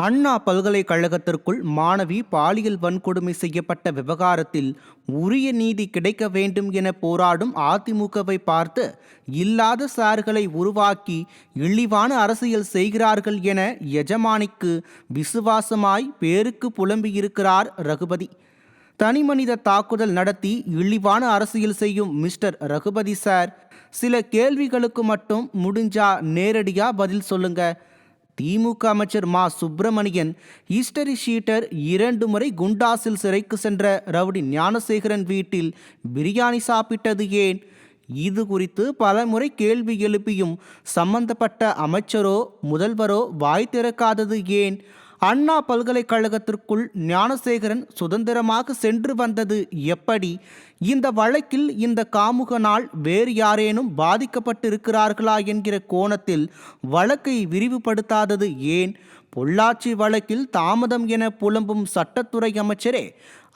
அண்ணா பல்கலைக்கழகத்திற்குள் மாணவி பாலியல் வன்கொடுமை செய்யப்பட்ட விவகாரத்தில் உரிய நீதி கிடைக்க வேண்டும் என போராடும் அதிமுகவை பார்த்து இல்லாத சார்களை உருவாக்கி இழிவான அரசியல் செய்கிறார்கள் என எஜமானிக்கு விசுவாசமாய் பேருக்கு புலம்பியிருக்கிறார் ரகுபதி. தனிமனித தாக்குதல் நடத்தி இழிவான அரசியல் செய்யும் மிஸ்டர் ரகுபதி சார் சில கேள்விகளுக்கு மட்டும் முடிஞ்சா நேரடியாக பதில் சொல்லுங்கள் திமுக அமைச்சர் மா. சுப்பிரமணியன் ஈஸ்டரி ஷீட்டர் இரண்டு முறை குண்டாசில் சிறைக்கு சென்ற ரவுடி ஞானசேகரன் வீட்டில் பிரியாணி சாப்பிட்டது ஏன்? இது குறித்து பலமுறை கேள்வி எழுப்பியும் சம்பந்தப்பட்ட அமைச்சரோ முதல்வரோ வாய் திறக்காதது ஏன்? அண்ணா பல்கலைக்கழகத்திற்குள் ஞானசேகரன் சுதந்திரமாக சென்று வந்தது எப்படி? இந்த வழக்கில் இந்த காமுகனால் வேறு யாரேனும் பாதிக்கப்பட்டிருக்கிறார்களா என்கிற கோணத்தில் வழக்கை விரிவுபடுத்தாதது ஏன்? பொள்ளாச்சி வழக்கில் தாமதம் என புலம்பும் சட்டத்துறை அமைச்சரே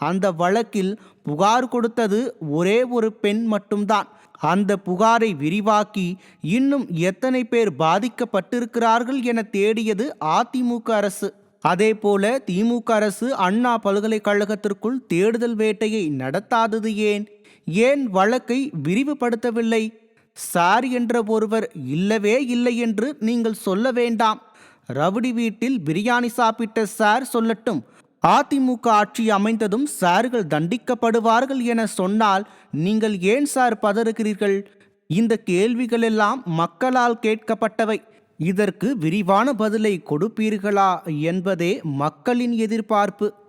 அந்த வழக்கில் புகார் கொடுத்தது ஒரே ஒரு பெண் மட்டும்தான். அந்த புகாரை விரிவாக்கி இன்னும் எத்தனை பேர் பாதிக்கப்பட்டிருக்கிறார்கள் என தேடியது அதிமுக அரசு. அதேபோல திமுக அரசு அண்ணா பல்கலைக்கழகத்திற்குள் தேடுதல் வேட்டையை நடத்தாதது ஏன்? ஏன் வழக்கை விரிவுபடுத்தவில்லை? சார் என்ற ஒருவர் இல்லவே இல்லை என்று நீங்கள் சொல்ல வேண்டாம். ரவுடி வீட்டில் பிரியாணி சாப்பிட்ட சார் சொல்லட்டும். அதிமுக ஆட்சி அமைந்ததும் சார்கள் தண்டிக்கப்படுவார்கள் என சொன்னால் நீங்கள் ஏன் சார் பதறுகிறீர்கள்? இந்த கேள்விகளெல்லாம் மக்களால் கேட்கப்பட்டவை. இதற்கு விரிவான பதிலை கொடுப்பீர்களா என்பதே மக்களின் எதிர்பார்ப்பு.